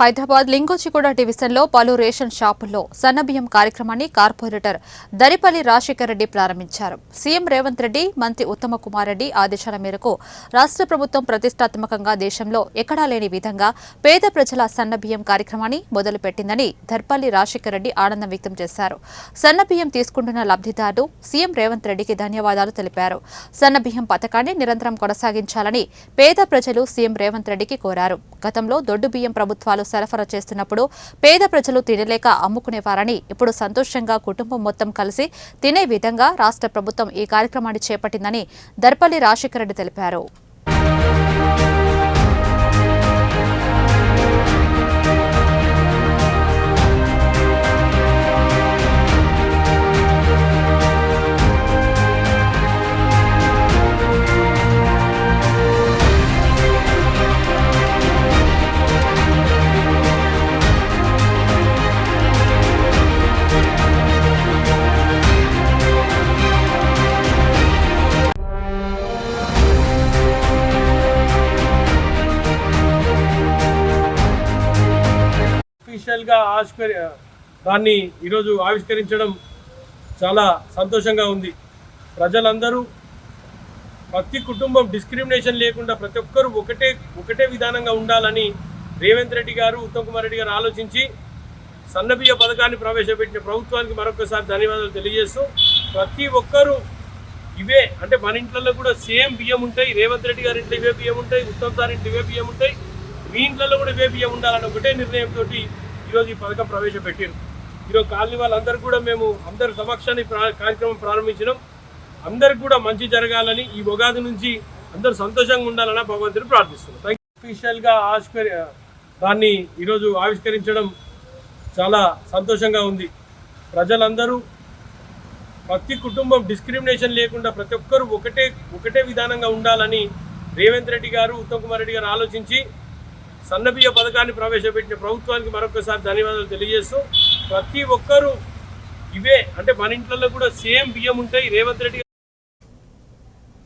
హైదరాబాద్ లింగోచిగూడ డివిజన్లో పలు రేషన్ షాపుల్లో సన్నబియ్యం కార్యక్రమాన్ని కార్పొరేటర్ దరిపల్లి రాజశేఖర్ రెడ్డి ప్రారంభించారు. సీఎం రేవంత్ రెడ్డి మంత్రి ఉత్తమ కుమార్ రెడ్డి ఆదేశాల మేరకు రాష్ట్ర ప్రభుత్వం ప్రతిష్టాత్మకంగా దేశంలో ఎక్కడా లేని విధంగా పేద ప్రజల సన్నబియ్యం కార్యక్రమాన్ని మొదలుపెట్టిందని దర్పల్లి రాజశేఖర్ రెడ్డి ఆనందం వ్యక్తం చేశారు. సన్నబియ్యం తీసుకుంటున్న లబ్ధిదారులు సీఎం రేవంత్ రెడ్డికి ధన్యవాదాలు తెలిపారు. సన్నబియ్యం పథకాన్ని నిరంతరం కొనసాగించాలని పేద ప్రజలు సీఎం రేవంత్ రెడ్డికి కోరారు. గతంలో దొడ్డు బియ్యం ప్రభుత్వాలు సరఫరా చేస్తున్నప్పుడు పేద ప్రజలు తినలేక అమ్ముకునేవారని ఇప్పుడు సంతోషంగా కుటుంబం మొత్తం కలిసి తినే విధంగా రాష్ట్ర ప్రభుత్వం ఈ కార్యక్రమాన్ని చేపట్టిందని దర్పల్లి రాజశేఖర రెడ్డి తెలిపారు. అఫీషియల్గా ఆవిష్కరి దాన్ని ఈరోజు ఆవిష్కరించడం చాలా సంతోషంగా ఉంది. ప్రజలందరూ ప్రతి కుటుంబం డిస్క్రిమినేషన్ లేకుండా ప్రతి ఒక్కరూ ఒకటే ఒకటే విధానంగా ఉండాలని రేవంత్ రెడ్డి గారు ఉత్తమ్ కుమార్ రెడ్డి గారు ఆలోచించి సన్నబియ్య పథకాన్ని ప్రవేశపెట్టిన ప్రభుత్వానికి మరొకసారి ధన్యవాదాలు తెలియజేస్తూ ప్రతి ఒక్కరూ ఇవే అంటే మన ఇంట్లో కూడా సేమ్ బియ్యం ఉంటాయి. రేవంత్ రెడ్డి గారి ఇంట్లో ఇవే బియ్యం ఉంటాయి. ఉత్తమ్ సార్ ఇంట్లో ఇవే బియ్యం ఉంటాయి. మీ ఇంట్లో కూడా ఇవే బియ్యం ఉండాలని ఒకటే నిర్ణయంతో ఈరోజు ఈ పథకం ప్రవేశపెట్టారు. ఈరోజు కాలనీ వాళ్ళందరూ కూడా మేము అందరి సమక్షాన్ని ప్రా- కార్యక్రమం ప్రారంభించినాం. అందరికి కూడా మంచి జరగాలని ఈ ఉగాది నుంచి అందరూ సంతోషంగా ఉండాలని భగవంతుని ప్రార్థిస్తున్నాం. అఫీషియల్గా ఆవిష్కరి దాన్ని ఈరోజు ఆవిష్కరించడం చాలా సంతోషంగా ఉంది. ప్రజలందరూ ప్రతి కుటుంబం డిస్క్రిమినేషన్ లేకుండా ప్రతి ఒక్కరూ ఒకటే ఒకటే విధానంగా ఉండాలని రేవంత్ రెడ్డి గారు ఉత్తమ్ కుమార్ రెడ్డి గారు ఆలోచించి సన్నబియ్య పథకాన్ని ప్రవేశపెట్టిన ప్రభుత్వానికి మరొకసారి ధన్యవాదాలు తెలియజేస్తూ ప్రతి ఒక్కరూ ఇవే అంటే మన ఇంట్లో కూడా సేమ్ బియ్యం ఉంటాయి. రేవంత్ రెడ్డి